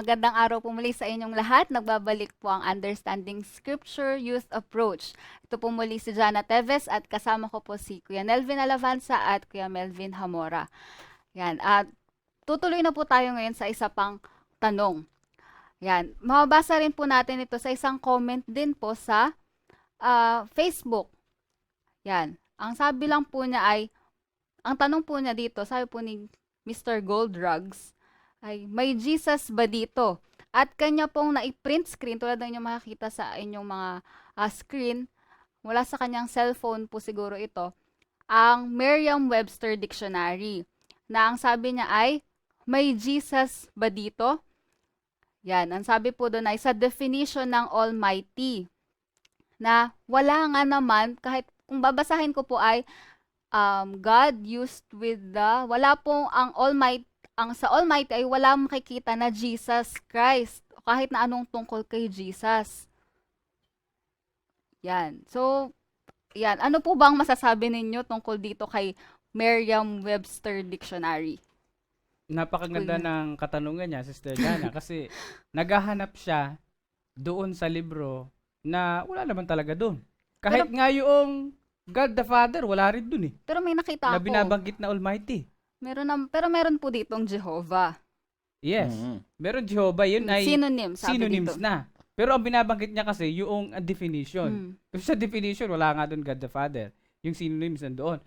magandang araw po muli sa inyong lahat. Nagbabalik po ang Understanding Scripture Youth Approach. Ito po muli si Jana Teves at kasama ko po si Kuya Nelvin Alavanza at Kuya Melvin Hamora. Yan, at tutuloy na po tayo ngayon sa isa pang tanong. Yan, mababasa rin po natin ito sa isang comment din po sa ah, Facebook. Yan, ang sabi lang po niya ay, ang tanong po niya dito, sabi po ni Mr. Gold Drugs, ay may Jesus ba dito? At kanya pong na-print screen, tulad ng inyong makikita sa inyong mga ah, screen, mula sa kanyang cellphone po siguro ito, ang Merriam-Webster Dictionary. Na ang sabi niya ay, may Jesus ba dito? Yan, ang sabi po doon ay sa definition ng Almighty. Na wala nga naman, kahit kung babasahin ko po ay, um, God used with the, wala pong ang Almighty, ang sa Almighty ay wala makikita na Jesus Christ. Kahit na anong tungkol kay Jesus. Yan. So, yan. Ano po bang masasabi ninyo tungkol dito kay Merriam-Webster Dictionary? Napakaganda Kuya. ng katanungan niya, Sister Jana, kasi naghahanap siya doon sa libro na wala naman talaga doon. Kahit nga yung God the Father, wala rin doon eh. Pero may nakita Na ako. binabanggit na Almighty. Meron na, pero meron po ditong Jehovah. Yes. Mhm. Meron Jehovah, yun ay Synonym, sabi synonyms dito. na. Pero ang binabanggit niya kasi yung uh, definition. Mm. Kasi sa definition, wala nga doon God the Father. Yung synonyms nandoon.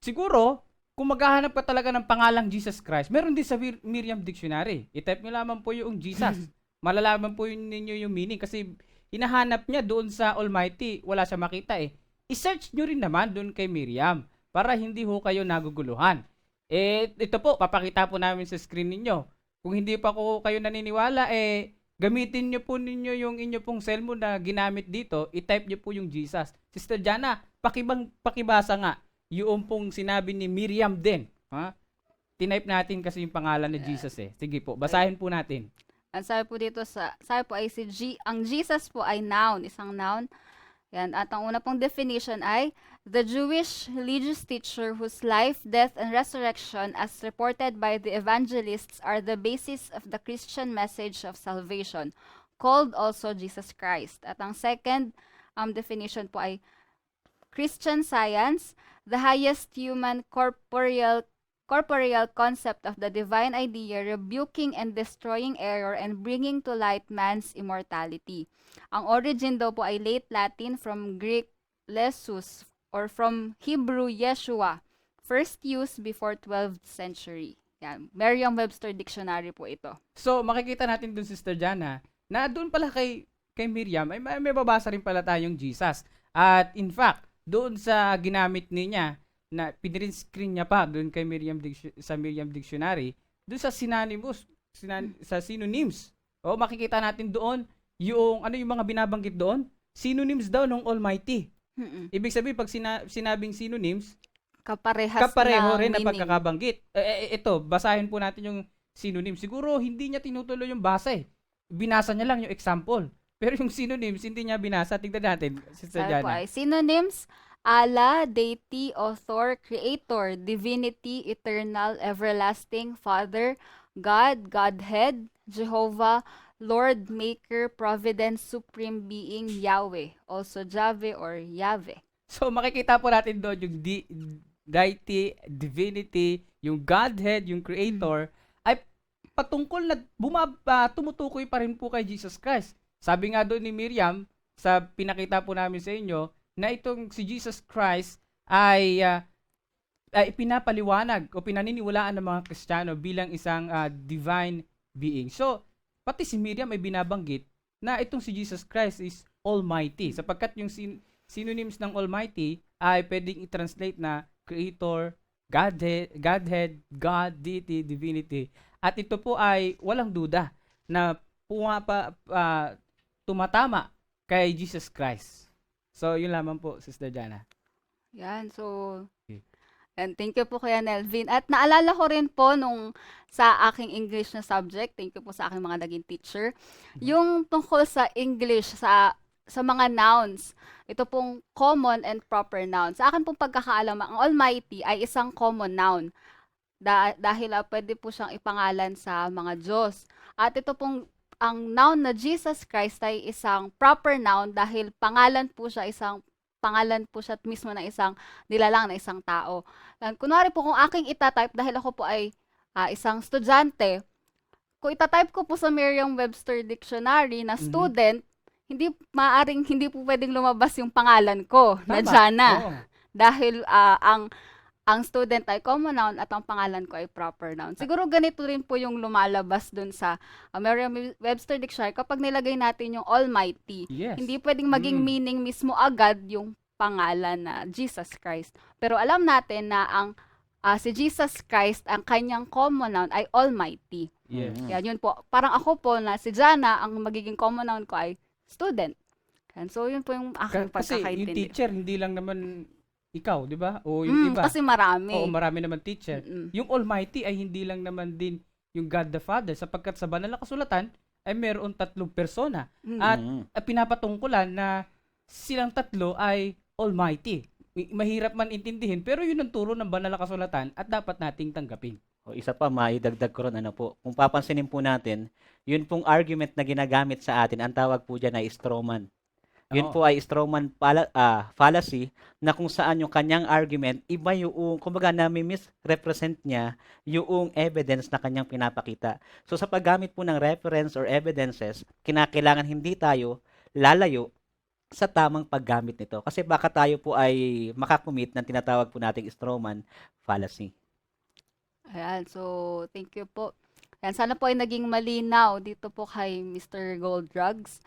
Siguro, kung maghahanap ka talaga ng pangalang Jesus Christ, meron din sa Mir- Miriam Dictionary. I-type nyo lamang po yung Jesus. Malalaman po yun ninyo yung meaning kasi hinahanap niya doon sa Almighty. Wala siya makita eh. I-search nyo rin naman doon kay Miriam para hindi ho kayo naguguluhan. Eh, ito po, papakita po namin sa screen ninyo. Kung hindi pa ko kayo naniniwala, eh, gamitin nyo po ninyo yung inyo pong cellphone na ginamit dito, i-type nyo po yung Jesus. Sister Jana, pakibang, pakibasa nga yung pong sinabi ni Miriam din. Ha? Tinype natin kasi yung pangalan ni Jesus eh. Sige po, basahin po natin. Ang sabi po dito sa, sabi po ay si G, ang Jesus po ay noun, isang noun. Yan, at ang una pong definition ay, the Jewish religious teacher whose life, death, and resurrection as reported by the evangelists are the basis of the Christian message of salvation, called also Jesus Christ. At ang second um, definition po ay, Christian science, the highest human corporeal corporeal concept of the divine idea rebuking and destroying error and bringing to light man's immortality. Ang origin daw po ay late Latin from Greek lesus or from Hebrew Yeshua, first used before 12th century. Yan, Merriam-Webster Dictionary po ito. So, makikita natin dun, Sister Jana, na doon pala kay, kay Miriam, ay may, may babasa rin pala tayong Jesus. At in fact, doon sa ginamit niya, na pinrint screen niya pa doon kay Miriam Dic- sa Miriam Dictionary, doon sa synonymous, sinan- sa synonyms. O makikita natin doon yung ano yung mga binabanggit doon, synonyms daw ng Almighty. Mm-mm. Ibig sabihin pag sina- sinabing synonyms, Kaparehas kapareho na rin na meaning. pagkakabanggit. Eh, eh, ito, basahin po natin yung synonym. Siguro hindi niya tinutuloy yung basa eh. Binasa niya lang yung example. Pero yung synonyms, hindi niya binasa. Tignan natin, Sister Sabi po Jana. ay synonyms, Allah, deity, author, creator, divinity, eternal, everlasting, father, God, Godhead, Jehovah, Lord, Maker, Providence, Supreme Being, Yahweh, also Jave or Yahweh. So makikita po natin doon yung di- deity, divinity, yung Godhead, yung creator, ay patungkol na bumab, ah, tumutukoy pa rin po kay Jesus Christ. Sabi nga doon ni Miriam, sa pinakita po namin sa inyo, na itong si Jesus Christ ay, ah, ay pinapaliwanag o pinaniniwalaan ng mga Kristiyano bilang isang ah, divine being. So, pati si Miriam ay binabanggit na itong si Jesus Christ is Almighty. Sapagkat yung sin- synonyms ng Almighty ay pwedeng i-translate na Creator, Godhead, Godhead, God, Deity, Divinity. At ito po ay walang duda na pumapa, ah, tumatama kay Jesus Christ. So, yun lamang po, Sister Jana. Yan, so... Okay. And thank you po Kuya Nelvin. At naalala ko rin po nung sa aking English na subject, thank you po sa aking mga naging teacher, yung tungkol sa English, sa sa mga nouns, ito pong common and proper nouns. Sa akin pong pagkakaalam, ang Almighty ay isang common noun. Da- dahil ah, pwede po siyang ipangalan sa mga Diyos. At ito pong ang noun na Jesus Christ ay isang proper noun dahil pangalan po siya isang pangalan po siya mismo ng isang nilalang na isang tao. And kunwari po kung aking itatype dahil ako po ay ah, isang estudyante, kung itatype ko po sa Merriam-Webster Dictionary na Mhm. student, hindi maaring hindi po pwedeng lumabas yung pangalan ko na Tama. Jana Oo. dahil ah, ang ang student ay common noun at ang pangalan ko ay proper noun. Siguro ganito rin po yung lumalabas dun sa uh, Merriam-Webster Dictionary kapag nilagay natin yung Almighty. Yes. Hindi pwedeng maging Mm. meaning mismo agad yung pangalan na Jesus Christ. Pero alam natin na ang ah, si Jesus Christ, ang kanyang common noun ay Almighty. Yes. Yan, yun po. Parang ako po na si Jana, ang magiging common noun ko ay student. Yan, so yun po yung aking Ka- Kasi yung pagkakaintindi. teacher, hindi lang naman ikaw, di ba? O yung Mm, iba. kasi marami. Oo, marami naman teacher. Mm-mm. Yung Almighty ay hindi lang naman din yung God the Father sapagkat sa banal na kasulatan ay meron tatlong persona. Mm. At Mm. at pinapatungkulan na silang tatlo ay Almighty. Mahirap man intindihin pero yun ang turo ng banal na kasulatan at dapat nating tanggapin. O isa pa, maidagdag ko ron, ano po, kung papansinin po natin, yun pong argument na ginagamit sa atin, ang tawag po dyan ay strawman. Yun Oo. po ay strawman pala, ah, fallacy na kung saan yung kanyang argument, iba yung, kumbaga nami-misrepresent niya yung evidence na kanyang pinapakita. So sa paggamit po ng reference or evidences, kinakailangan hindi tayo lalayo sa tamang paggamit nito. Kasi baka tayo po ay makakumit ng tinatawag po nating strawman fallacy. Ayan, so thank you po. Yan, sana po ay naging malinaw dito po kay Mr. Gold Drugs.